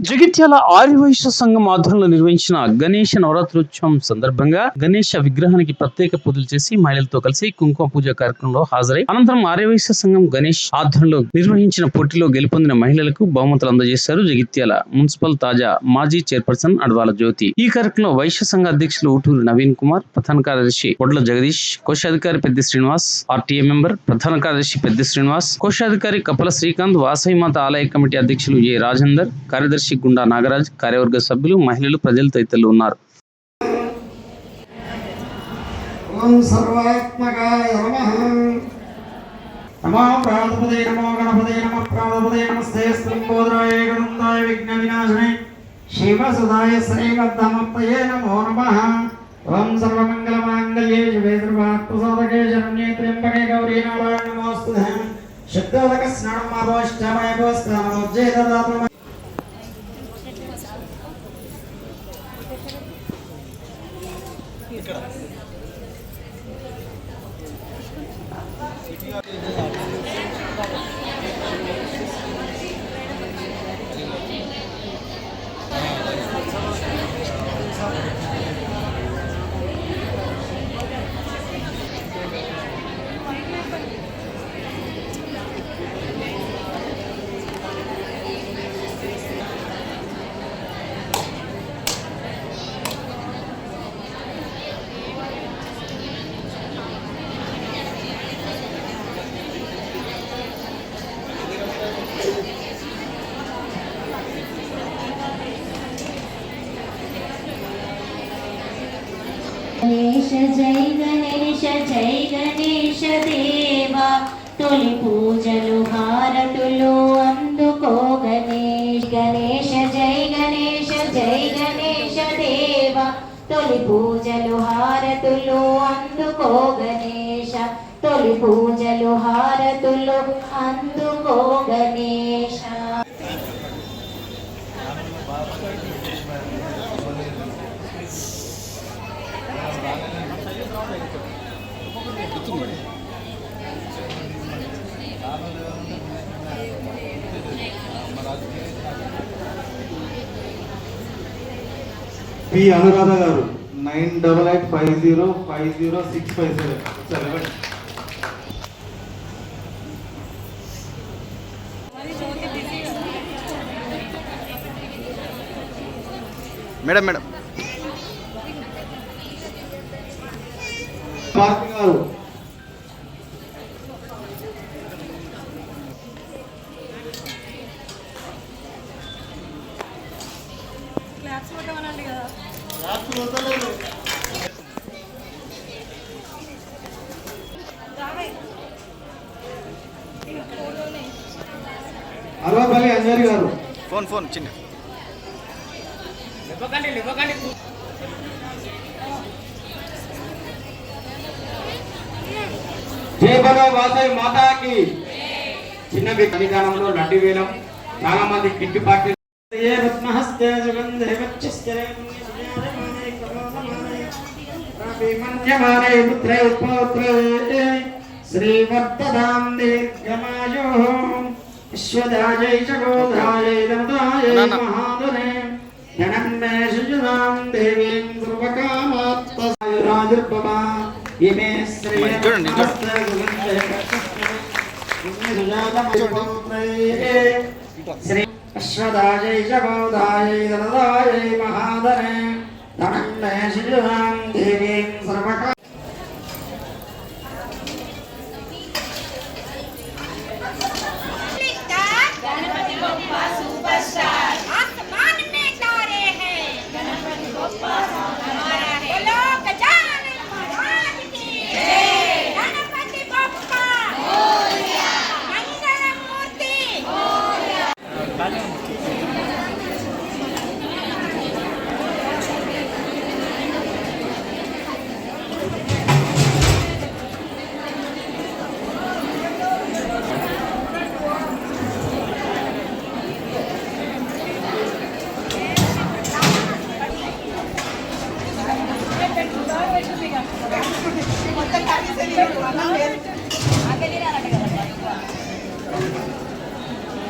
జగిత్యాల ఆర్యవైశ్య సంఘం ఆధ్వర్యంలో నిర్వహించిన గణేష నవరాత్రోత్సవం సందర్భంగా గణేష విగ్రహానికి ప్రత్యేక పూజలు చేసి మహిళలతో కలిసి కుంకుమ పూజ కార్యక్రమంలో హాజరై అనంతరం ఆర్యవైశ్య సంఘం గణేష్ ఆధ్వర్యంలో నిర్వహించిన పోటీలో గెలుపొందిన మహిళలకు బహుమతులు అందజేశారు జగిత్యాల మున్సిపల్ తాజా మాజీ చైర్పర్సన్ అడ్వాల జ్యోతి. ఈ కార్యక్రమంలో వైశ్య సంఘ అధ్యక్షులు ఊటూరు నవీన్ కుమార్ ప్రధాన కార్యదర్శి కొడ్ల జగదీష్ కోశాధికారి పెద్ద శ్రీనివాస్ ఆర్టీఏ మెంబర్ ప్రధాన కార్యదర్శి పెద్ద శ్రీనివాస్ కోశాధికారి కపల శ్రీకాంత్ వాసవి మాత ఆలయ కమిటీ అధ్యక్షులు ఏ రాజేందర్ కార్యదర్శి గుండా నాగరాజ్ కార్యవర్గ సభ్యులు మహిళలు ప్రజలు తదితరులు ఉన్నారు. ఓం సర్వాత్మకాయ నమః. నమో ప్రాణపదే నమో గణపదే నమ ప్రాణపదే నమస్తే. విఘ్న వినాశనే నమో నమః. ఓం సర్వమంగళమాంగళ్యే శివే సర్వాత్మసాధకే శరణ్యే త్ర్యంబకే గౌరీ నారాయణ నమోస్తుతే శుద్ధోదక స్నానం మాభోష్టామయ భోస్కామోజ్జే గణేశ జై గణేశ జై గణేశ దేవా తొలి పూజలు హారతులు అందుకో గణేష్ గణేశ జై గణేశ జై గణేశ దేవా తొలి పూజలు హారతులు అందుకో గణేశ తొలి పూజలు హారతులు అందుకో గణేశ పి అనురాధ గారు nine double eight five zero five zero six five seven. సరే మేడం మేడం. భారతి గారు అరవపల్లి అంజరి గారు. ఫోన్ ఫోన్ చిన్న. జయ బలో వాసవి మాతాకి చిన్న విధానంలో లడ్డు వేలం. చాలా మంది కిట్టి పార్టీ శ్రీవర్ధదాం దీర్ఘమాయో విశ్వదాజై జగోధాయై. మహాదురే మే సుజనాం దేవీం శ్రీ మరి చూడండి, శ్రీ అశ్వదాయై జగోదాయై దమదాయై మహాదరే ధనం మే దేవీం Gracias.